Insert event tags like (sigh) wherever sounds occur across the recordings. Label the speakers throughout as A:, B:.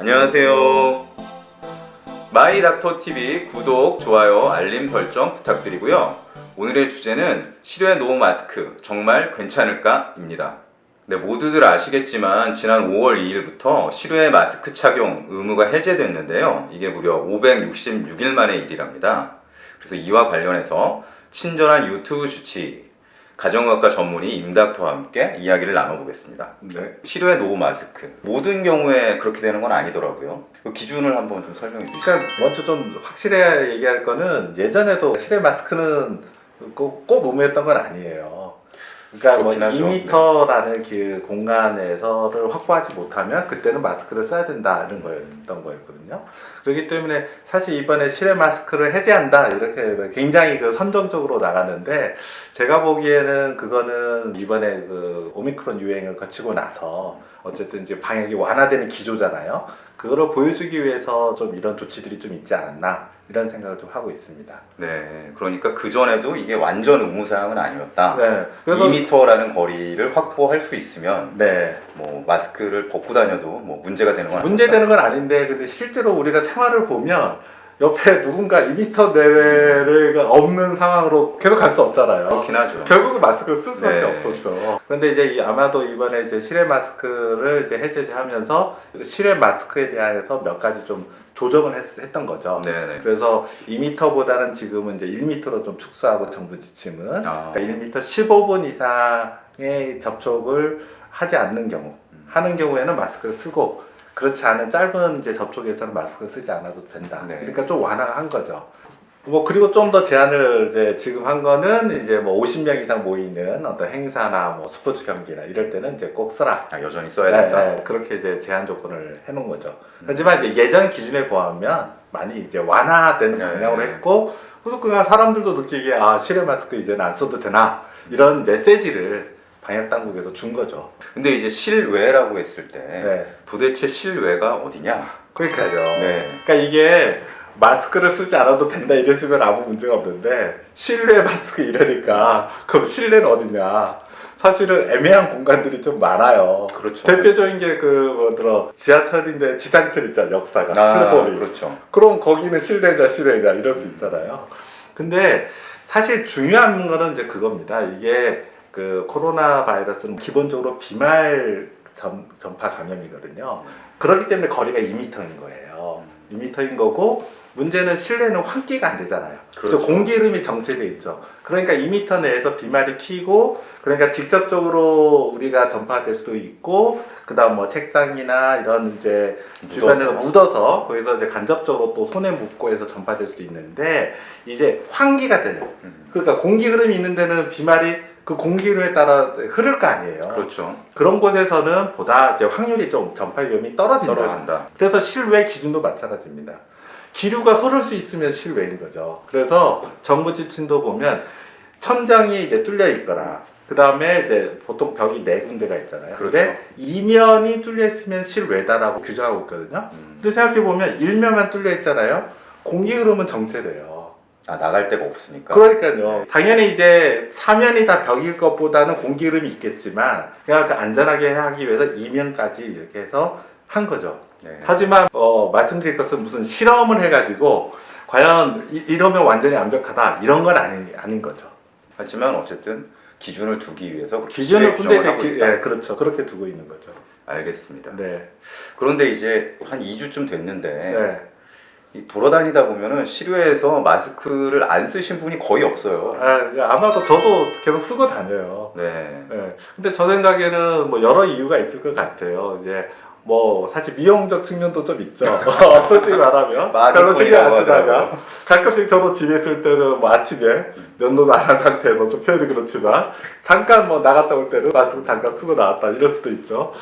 A: 안녕하세요. 마이 닥터 TV 구독, 좋아요, 알림 설정 부탁드리고요. 오늘의 주제는 실외 노후 마스크 정말 괜찮을까입니다. 네, 모두들 아시겠지만 지난 5월 2일부터 실외 마스크 착용 의무가 해제됐는데요. 이게 무려 566일 만의 일이랍니다. 그래서 이와 관련해서 친절한 유튜브 주치 가정의학과 전문의 임닥터와 함께 이야기를 나눠보겠습니다.
B: 네.
A: 실외 노후 마스크 모든 경우에 그렇게 되는 건 아니더라고요. 그 기준을 한번 좀 설명해 주시죠.
B: 그러니까 먼저 좀 확실히 얘기할 거는 예전에도 실내 마스크는 꼭, 꼭 의무했던 건 아니에요. 그러니까 뭐
A: 그렇긴 하죠.
B: 2m라는 그 공간에서를 확보하지 못하면 그때는 마스크를 써야 된다는 거였던 거였거든요. 그렇기 때문에 사실 이번에 실내 마스크를 해제한다 이렇게 굉장히 그 선정적으로 나갔는데 제가 보기에는 그거는 이번에 그 오미크론 유행을 거치고 나서 어쨌든 이제 방역이 완화되는 기조잖아요. 그거를 보여주기 위해서 좀 이런 조치들이 좀 있지 않았나 이런 생각을 좀 하고 있습니다.
A: 네, 그러니까 그 전에도 이게 완전 의무 사항은 아니었다.
B: 네, 그래서
A: 2m라는 거리를 확보할 수 있으면
B: 네
A: 뭐 마스크를 벗고 다녀도 뭐 문제가 되는 건
B: 문제되는 건 아닌데 근데 실제로 우리가 생활을 보면 옆에 누군가 2m 내외가 없는 상황으로 계속 갈 수 없잖아요.
A: 그렇긴 하죠.
B: 결국은 마스크를 쓸 수밖에
A: 네.
B: 없었죠. 그런데 이제 이- 아마도 이번에 이제 실외 마스크를 이제 해제하면서 실외 마스크에 대해서 몇 가지 좀 조정을 했, 던 거죠.
A: 네, 네.
B: 그래서 2m보다는 지금은 이제 1m로 좀 축소하고 정부 지침은
A: 아.
B: 그러니까 1m 15분 이상의 접촉을 하지 않는 경우
A: 음.
B: 하는 경우에는 마스크를 쓰고 그렇지 않은 짧은 이제 접촉에서는 마스크를 쓰지 않아도 된다.
A: 네.
B: 그러니까 좀 완화한 거죠. 뭐 그리고 좀 더 제한을 이제 지금 한 거는 이제 뭐 50명 이상 모이는 어떤 행사나 뭐 스포츠 경기나 이럴 때는 이제 꼭 쓰라.
A: 아, 여전히 써야 된다.
B: 네, 네, 그렇게 이제 제한 조건을 해놓은 거죠. 하지만 이제 예전 기준에 보면 많이 이제 완화된
A: 네,
B: 방향으로
A: 네.
B: 했고, 그래서 그냥 사람들도 느끼기에 아 실외 마스크 이제는 안 써도 되나 이런 메시지를 방역 당국에서 준 거죠.
A: 근데 이제 실외라고 했을 때
B: 네,
A: 도대체 실외가 어디냐?
B: 그러니까요.
A: 네.
B: 그러니까 이게 마스크를 쓰지 않아도 된다 이랬으면 아무 문제가 없는데 실내 마스크 이러니까 그럼 실내는 어디냐? 사실은 애매한 공간들이 좀 많아요.
A: 그렇죠.
B: 대표적인 게그뭐 들어 지하철인데 지상철 있잖아 역사가
A: 아. 그렇죠.
B: 그럼 거기는 실내냐 실외냐 이럴 수 있잖아요. 근데 사실 중요한 거는 이제 그겁니다. 이게 그 코로나 바이러스는 기본적으로 비말 전, 전파 감염이거든요. 그렇기 때문에 거리가 2m인 거예요. 2m인 거고 문제는 실내는 환기가 안 되잖아요. 그래서
A: 그렇죠.
B: 공기 흐름이 정체돼 있죠. 그러니까 2m 내에서 비말이 튀고 그러니까 직접적으로 우리가 전파될 수도 있고 그다음 뭐 책상이나 이런 이제 주변에서
A: 묻어서.
B: 묻어서 거기서 이제 간접적으로 또 손에 묻고 해서 전파될 수도 있는데 이제 환기가 되는
A: 음,
B: 그러니까 공기 흐름이 있는 데는 비말이 그 공기 흐름에 따라 흐를 거 아니에요.
A: 그렇죠.
B: 그런 곳에서는 보다 이제 확률이 좀 전파 위험이 떨어진다.
A: 떨어진다.
B: 그래서 실외 기준도 마찬가지입니다. 기류가 흐를 수 있으면 실외인 거죠. 그래서 정부 지침도 보면 천장이 이제 뚫려 있거나 그 다음에 이제 보통 벽이 네 군데가 있잖아요.
A: 그렇죠.
B: 근데 이면이 뚫려 있으면 실외다라고 규정하고 있거든요.
A: 음.
B: 근데 생각해 보면 일면만 뚫려 있잖아요. 공기 흐름은 정체돼요.
A: 아 나갈 데가 없으니까.
B: 그러니까요. 당연히 이제 사면이 다 벽일 것보다는 공기 흐름이 있겠지만 그냥 그 안전하게 하기 위해서 이면까지 이렇게 해서 한 거죠.
A: 네.
B: 하지만 어, 말씀드릴 것은 무슨 실험을 해가지고 과연 이, 이러면 완전히 완벽하다 이런 건 아닌 아닌 거죠.
A: 하지만 어쨌든 기준을 두기 위해서
B: 기준을 근데
A: 규정을 하고
B: 이제 기-
A: 있다.
B: 예, 그렇죠. 그렇게 두고 있는 거죠.
A: 알겠습니다.
B: 네.
A: 그런데 이제 한 2주쯤 됐는데
B: 네.
A: 이 돌아다니다 보면은 실외에서 마스크를 안 쓰신 분이 거의 없어요.
B: 아, 아마도 저도 계속 쓰고 다녀요.
A: 네.
B: 네. 근데 저 생각에는 뭐 여러 이유가 있을 것 같아요. 이제 뭐 사실 미용적 측면도 좀 있죠. (laughs) 솔직히 말하면 별로 신경 안 쓰다가. 가끔씩 저도 집에 있을 때는 뭐 아침에 면도도 안 한 상태에서 좀 표현이 그렇지만 잠깐 뭐 나갔다 올 때는 마스크 잠깐 쓰고 나왔다 이럴 수도 있죠.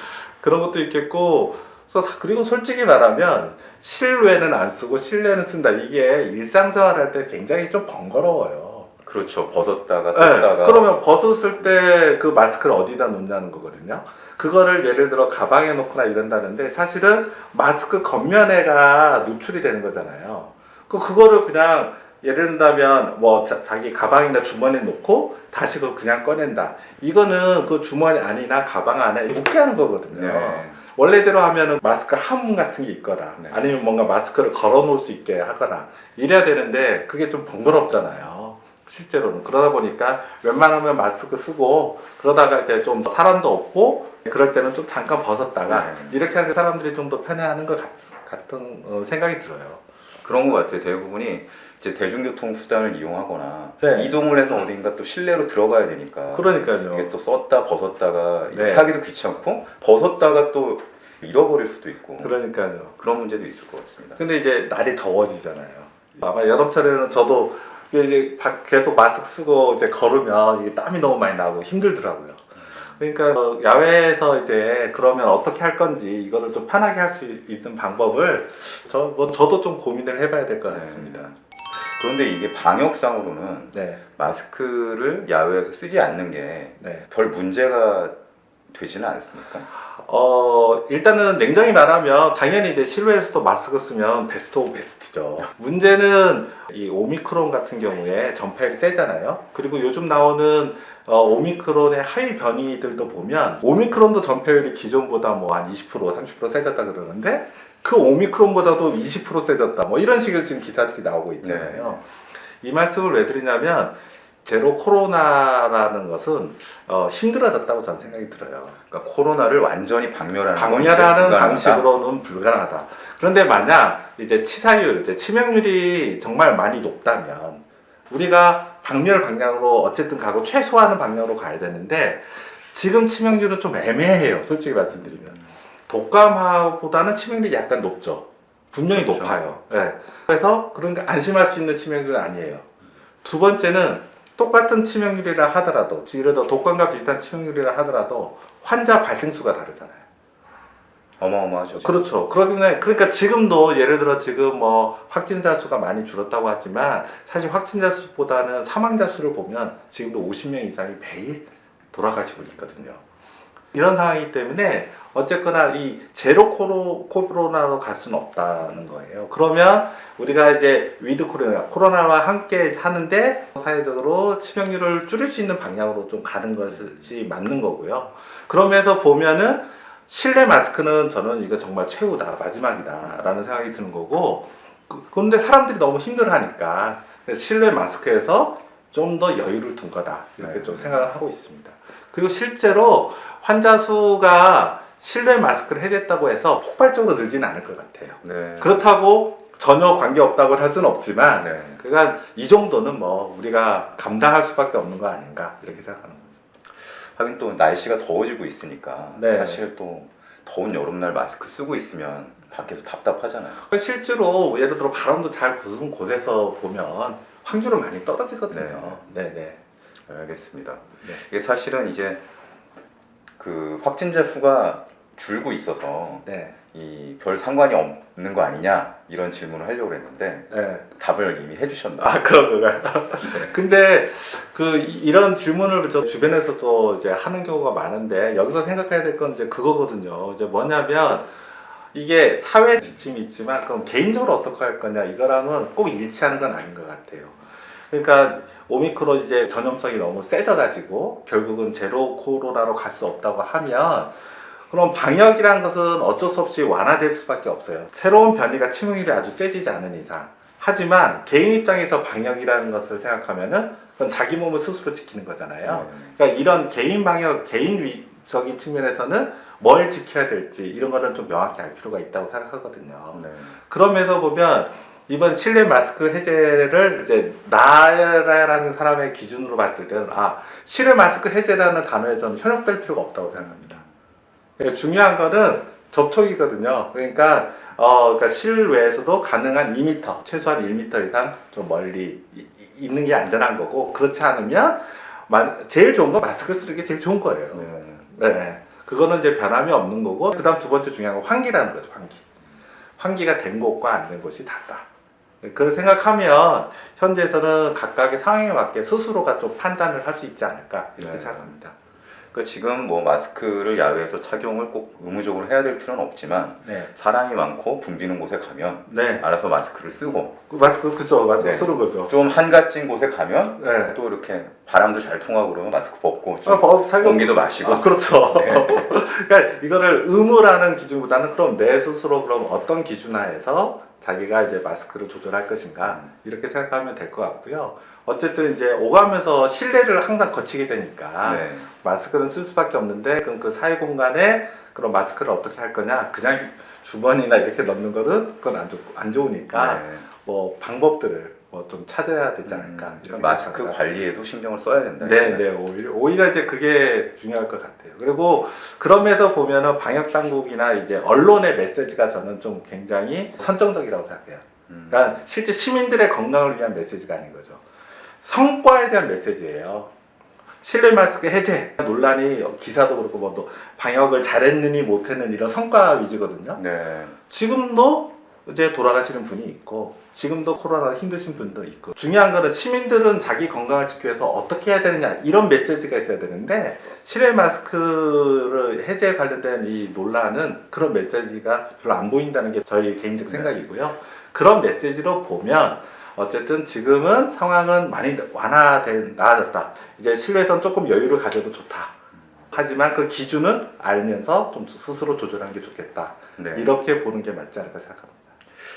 B: 그런 것도 있겠고 그래서 사- 그리고 솔직히 말하면 실외는 안 쓰고 실내는 쓴다 이게 일상생활 할 때 굉장히 좀 번거로워요.
A: 그렇죠. 벗었다가
B: 네,
A: 썼다가
B: 그러면 벗었을 때 그 마스크를 어디다 놓냐는 거거든요. 그거를 예를 들어 가방에 놓거나 이런다는데 사실은 마스크 겉면에가 노출이 되는 거잖아요. 그 그거를 그냥 예를 든다면 뭐 자, 기 가방이나 주머니에 놓고 다시 그걸 그냥 꺼낸다. 이거는 그 주머니 안이나 가방 안에 묻게 하는 거거든요.
A: 네.
B: 원래대로 하면은 마스크 함 같은 게 있거나
A: 네.
B: 아니면 뭔가 마스크를 걸어 놓을 수 있게 하거나 이래야 되는데 그게 좀 번거롭잖아요. 실제로는 그러다 보니까 웬만하면 마스크 쓰고 그러다가 이제 좀 사람도 없고 그럴 때는 좀 잠깐 벗었다가
A: 네.
B: 이렇게 하는 사람들이 좀 더 편해하는 것 같, 같은 어, 생각이 들어요.
A: 그런 것 같아요. 대부분이 이제 대중교통 수단을 이용하거나
B: 네.
A: 이동을 해서 어딘가 또 실내로 들어가야 되니까
B: 그러니까요.
A: 이게 또 썼다 벗었다가
B: 네.
A: 하기도 귀찮고 벗었다가 또 잃어버릴 수도 있고
B: 그러니까요.
A: 그런 문제도 있을 것 같습니다.
B: 근데 이제 날이 더워지잖아요. 아마 여름 철에는 저도 이게 이제 다 계속 마스크 쓰고 이제 걸으면 이게 땀이 너무 많이 나고 힘들더라고요. 그러니까 어, 야외에서 이제 그러면 어떻게 할 건지 이거를 좀 편하게 할 수 있는 방법을 저 뭐 저도 좀 고민을 해봐야 될 것 같습니다.
A: 그런데 이게 방역상으로는
B: 네,
A: 마스크를 야외에서 쓰지 않는 게별
B: 네.
A: 문제가 되지는 않습니까?
B: 어 일단은 냉정히 말하면 당연히 이제 실외에서도 마스크 쓰면 베스트 오브 베스트죠. 문제는 이 오미크론 같은 경우에 전파율이 세잖아요. 그리고 요즘 나오는 어, 오미크론의 하위 변이들도 보면 오미크론도 전파율이 기존보다 뭐 한 20% 30% 세졌다 그러는데 그 오미크론보다도 20% 세졌다 뭐 이런 식의 지금 기사들이 나오고 있잖아요. 이 말씀을 왜 드리냐면 제로 코로나라는 것은 어, 힘들어졌다고 저는 생각이 들어요.
A: 그러니까 코로나를 완전히
B: 박멸하는
A: 불가능하다.
B: 방식으로는 불가능하다. 그런데 만약 이제 치사율, 이제 치명률이 정말 많이 높다면 우리가 방멸 방향으로 어쨌든 가고 최소화하는 방향으로 가야 되는데 지금 치명률은 좀 애매해요. 솔직히 말씀드리면 독감하고보다는 치명률이 약간 높죠. 분명히
A: 그렇죠.
B: 높아요. 예. 그래서 그러니까 안심할 수 있는 치명률은 아니에요. 두 번째는 똑같은 치명률이라 하더라도 예를 들어 독감과 비슷한 치명률이라 하더라도 환자 발생 수가 다르잖아요.
A: 어마어마하죠.
B: 그렇죠. 그러면 그러니까 지금도 예를 들어 지금 뭐 확진자 수가 많이 줄었다고 하지만 사실 확진자 수보다는 사망자 수를 보면 지금도 50명 이상이 매일 돌아가시고 있거든요. 이런 상황이기 때문에 어쨌거나 이 제로 코로, 코로나로 갈 수는 없다는 거예요. 그러면 우리가 이제 위드 코로나, 코로나와 함께 하는데 사회적으로 치명률을 줄일 수 있는 방향으로 좀 가는 것이 맞는 거고요. 그러면서 보면은 실내 마스크는 저는 이거 정말 최후다, 마지막이다라는 생각이 드는 거고, 그- 그런데 사람들이 너무 힘들어하니까 실내 마스크에서 좀 더 여유를 둔 거다 이렇게
A: 네.
B: 좀 생각을 하고 있습니다. 그리고 실제로 환자 수가 실내 마스크를 해제했다고 해서 폭발적으로 늘지는 않을 것 같아요.
A: 네.
B: 그렇다고 전혀 관계 없다고 할 수는 없지만,
A: 네.
B: 그러니까 이 정도는 뭐 우리가 감당할 수밖에 없는 거 아닌가 이렇게 생각하는 거죠.
A: 하긴 또 날씨가 더워지고 있으니까
B: 네.
A: 사실 또 더운 여름날 마스크 쓰고 있으면 밖에서 답답하잖아요.
B: 실제로 예를 들어 바람도 잘 부는 곳에서 보면 확률은 많이 떨어지거든요. 네, 네.
A: 알겠습니다.
B: 네.
A: 이게 사실은 이제 그 확진자 수가 줄고 있어서
B: 네.
A: 이 별 상관이 없는 거 아니냐 이런 질문을 하려고 했는데
B: 네.
A: 답을 이미 해주셨나요?
B: 아 그런 거가요. (laughs) 근데 그 이- 이런 질문을 저 주변에서도 이제 하는 경우가 많은데 여기서 생각해야 될 건 이제 그거거든요. 이제 뭐냐면 이게 사회 지침이 있지만 그럼 개인적으로 어떻게 할 거냐 이거랑은 꼭 일치하는 건 아닌 것 같아요. 그러니까 오미크론 이제 전염성이 너무 세져가지고 결국은 제로 코로나로 갈 수 없다고 하면 그럼 방역이란 것은 어쩔 수 없이 완화될 수밖에 없어요. 새로운 변이가 치명률이 아주 세지지 않은 이상. 하지만 개인 입장에서 방역이라는 것을 생각하면은 그건 자기 몸을 스스로 지키는 거잖아요.
A: 네.
B: 그러니까 이런 개인 방역, 개인적인 측면에서는 뭘 지켜야 될지 이런 거는 좀 명확히 알 필요가 있다고 생각하거든요.
A: 네.
B: 그러면서 보면 이번 실내 마스크 해제를 이제 나라라는 사람의 기준으로 봤을 때는 아 실내 마스크 해제라는 단어에 저는 현혹될 필요가 없다고 생각합니다. 그러니까 중요한 거는 접촉이거든요. 그러니까 어 그러니까 실외에서도 가능한 2m 최소한 1m 이상 좀 멀리 있는 게 안전한 거고 그렇지 않으면 마- 제일 좋은 건 마스크 쓰는 게 제일 좋은 거예요.
A: 네.
B: 네. 그거는 이제 변함이 없는 거고, 그 다음 두 번째 중요한 건 환기라는 거죠, 환기. 환기가 된 곳과 안 된 곳이 다르다. 그걸 생각하면, 현재에서는 각각의 상황에 맞게 스스로가 좀 판단을 할 수 있지 않을까, 이렇게
A: 네.
B: 생각합니다.
A: 그러니까 지금 뭐 마스크를 야외에서 착용을 꼭 의무적으로 해야 될 필요는 없지만
B: 네.
A: 사람이 많고 붐비는 곳에 가면
B: 네.
A: 알아서 마스크를 쓰고
B: 그 마스크, 그죠. 마스크
A: 네.
B: 쓰는 거죠.
A: 좀 한가진 곳에 가면
B: 네.
A: 또 이렇게 바람도 잘 통하고 그러면 마스크 벗고 좀
B: 아, 법, 자기가-
A: 공기도 마시고
B: 아, 그렇죠. (laughs) 그러니까 이거를 의무라는 기준보다는 그럼 내 스스로 그럼 어떤 기준하에서 자기가 이제 마스크를 조절할 것인가 이렇게 생각하면 될 것 같고요. 어쨌든 이제 오가면서 실내를 항상 거치게 되니까
A: 네.
B: 마스크는 쓸 수밖에 없는데 그럼 그 사회 공간에 그런 마스크를 어떻게 할 거냐? 그냥 주머니나 이렇게 넣는 거는 그건 안, 좋, 안 좋으니까
A: 네.
B: 뭐 방법들을 뭐 좀 찾아야 되지 않을까.
A: 음,
B: 이렇게
A: 마스크
B: 생각합니다.
A: 관리에도 신경을 써야 된다.
B: 네, 네, 오히려, 오히려 이제 그게 중요할 것 같아요. 그리고 그럼에서 보면은 방역 당국이나 이제 언론의 메시지가 저는 좀 굉장히 선정적이라고 생각해요.
A: 음.
B: 그러니까 실제 시민들의 건강을 위한 메시지가 아닌 거죠. 성과에 대한 메시지예요. 실내 마스크 해제 논란이 기사도 그렇고 뭐또 방역을 잘했느니 못했느니 이런 성과 위주거든요.
A: 네.
B: 지금도 이제 돌아가시는 분이 있고 지금도 코로나 힘드신 분도 있고 중요한 거는 시민들은 자기 건강을 지키기 위해서 어떻게 해야 되느냐 이런 메시지가 있어야 되는데 실외 마스크를 해제에 관련된 이 논란은 그런 메시지가 별로 안 보인다는 게 저희 개인적 생각이고요. 그런 메시지로 보면 어쨌든 지금은 상황은 많이 완화된 나아졌다. 이제 실외에선 조금 여유를 가져도 좋다. 하지만 그 기준은 알면서 좀 스스로 조절하는 게 좋겠다.
A: 네.
B: 이렇게 보는 게 맞지 않을까 생각합니다.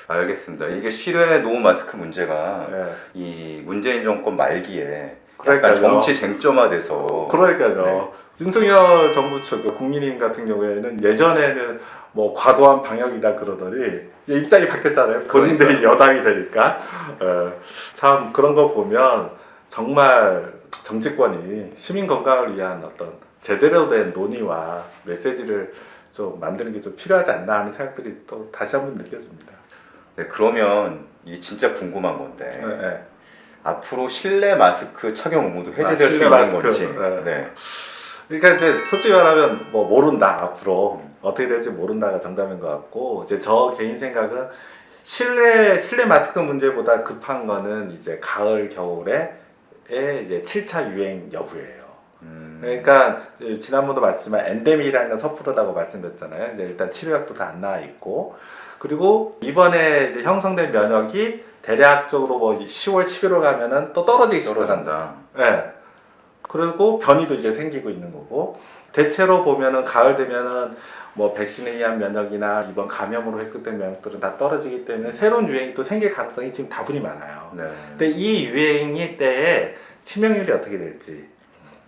A: 알겠습니다. 이게 실외 노후 마스크 문제가
B: 네.
A: 이 문재인 정권 말기에
B: 그러니까요.
A: 약간 정치 쟁점화돼서
B: 그러니까요.
A: 네.
B: 윤석열 정부 측그 국민의힘 같은 경우에는 예전에는 뭐 과도한 방역이다 그러더니 입장이 바뀌었잖아요. 본인들이 여당이 되니까 어, 참 그런 거 보면 정말 정치권이 시민 건강을 위한 어떤 제대로 된 논의와 메시지를 좀 만드는 게 좀 필요하지 않나 하는 생각들이 또 다시 한번 느껴집니다.
A: 네, 그러면 이 진짜 궁금한 건데
B: 네, 네.
A: 앞으로 실내 마스크 착용 의무도 해제될
B: 아,
A: 수 있는
B: 마스크.
A: 건지.
B: 네.
A: 네.
B: 그러니까 이제 솔직히 말하면 뭐 모른다 앞으로 어떻게 될지 모른다가 정답인 것 같고 이제 저 개인 생각은 실내 실내 마스크 문제보다 급한 거는 이제 가을 겨울에 이제 7차 유행 여부예요.
A: 음,
B: 그러니까 지난번도 말씀드렸지만 엔데믹이라는 건 섣부르다고 말씀드렸잖아요. 이제 일단 치료약도 다 안 나와 있고 그리고 이번에 형성된 면역이 대략적으로 뭐 10월 11월 가면은 또 떨어지기 시작한다. 예. 그리고 변이도 이제 생기고 있는 거고 대체로 보면은 가을 되면은 뭐 백신에 의한 면역이나 이번 감염으로 획득된 면역들은 다 떨어지기 때문에 새로운 유행이 또 생길 가능성이 지금 다분히 많아요.
A: 네.
B: 근데 이 유행이 때에 치명률이 어떻게 될지,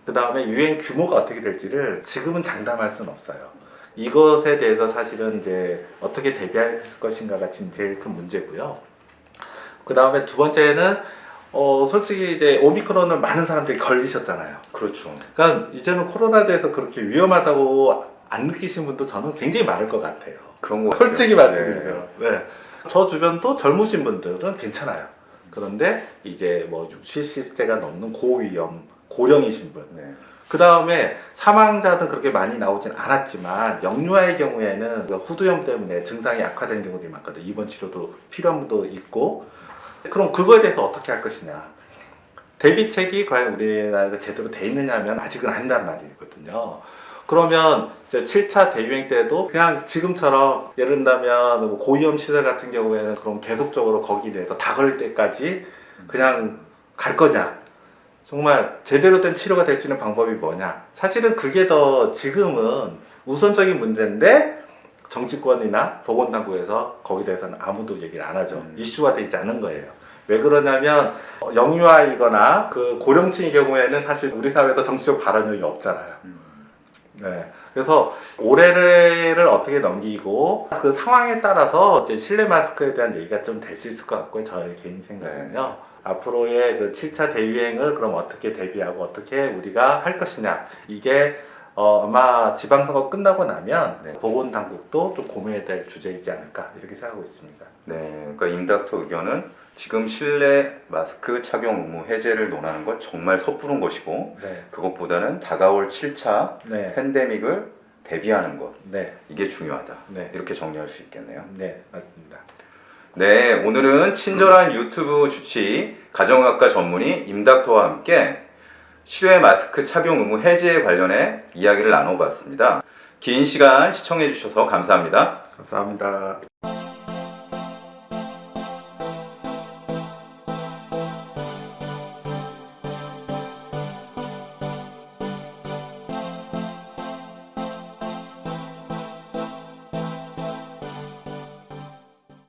B: 그 다음에 유행 규모가 어떻게 될지를 지금은 장담할 수는 없어요. 이것에 대해서 사실은 이제 어떻게 대비할 것인가가 지금 제일 큰 문제고요. 그 다음에 두 번째는 어 솔직히 이제 오미크론을 많은 사람들이 걸리셨잖아요.
A: 그렇죠.
B: 그러니까 이제는 코로나에 대해서 그렇게 위험하다고 안 느끼신 분도 저는 굉장히 많을 것 같아요.
A: 그런 거.
B: 솔직히
A: 네.
B: 말씀드리면 네. 저 주변도 젊으신 분들은 괜찮아요. 그런데 이제 뭐 60, 70세가 넘는 고위험, 고령이신 분.
A: 네.
B: 그 다음에 사망자는 그렇게 많이 나오진 않았지만 영유아의 경우에는 그 후두염 때문에 증상이 악화되는 경우들이 많거든요. 입원 치료도 필요한 분도 있고. 그럼 그거에 대해서 어떻게 할 것이냐. 대비책이 과연 우리나라에 제대로 돼 있느냐 하면 아직은 아니란 말이거든요. 그러면 이제 7차 대유행 때도 그냥 지금처럼 예를 들면 뭐 고위험 시설 같은 경우에는 그럼 계속적으로 거기에 대해서 다 걸릴 때까지 그냥 갈 거냐. 정말 제대로 된 치료가 될 수 있는 방법이 뭐냐. 사실은 그게 더 지금은 우선적인 문제인데 정치권이나 보건당국에서 거기에 대해서는 아무도 얘기를 안 하죠.
A: 음.
B: 이슈가 되지 않은 거예요. 왜 그러냐면 어, 영유아이거나 그 고령층의 경우에는 사실 우리 사회에서 정치적 발언력이 없잖아요.
A: 음.
B: 네. 그래서 올해를 어떻게 넘기고 그 상황에 따라서 이제 실내 마스크에 대한 얘기가 좀 될 수 있을 것 같고요. 저의 개인 생각은요. 앞으로의 그 7차 대유행을 그럼 어떻게 대비하고 어떻게 우리가 할 것이냐. 이게 어, 아마 지방선거 끝나고 나면
A: 네.
B: 보건당국도 좀 고민해야 될 주제이지 않을까 이렇게 생각하고 있습니다.
A: 네. 그러니까 임닥터 의견은 지금 실내 마스크 착용 의무 해제를 논하는 건 정말 섣부른 것이고
B: 네.
A: 그것보다는 다가올 7차
B: 네.
A: 팬데믹을 대비하는 것
B: 네.
A: 이게 중요하다.
B: 네.
A: 이렇게 정리할 수 있겠네요.
B: 네. 맞습니다.
A: 네, 오늘은 친절한 유튜브 주치 가정의학과 전문의 임닥터와 함께 실외 마스크 착용 의무 해제에 관련해 이야기를 나눠봤습니다. 긴 시간 시청해 주셔서 감사합니다.
B: 감사합니다.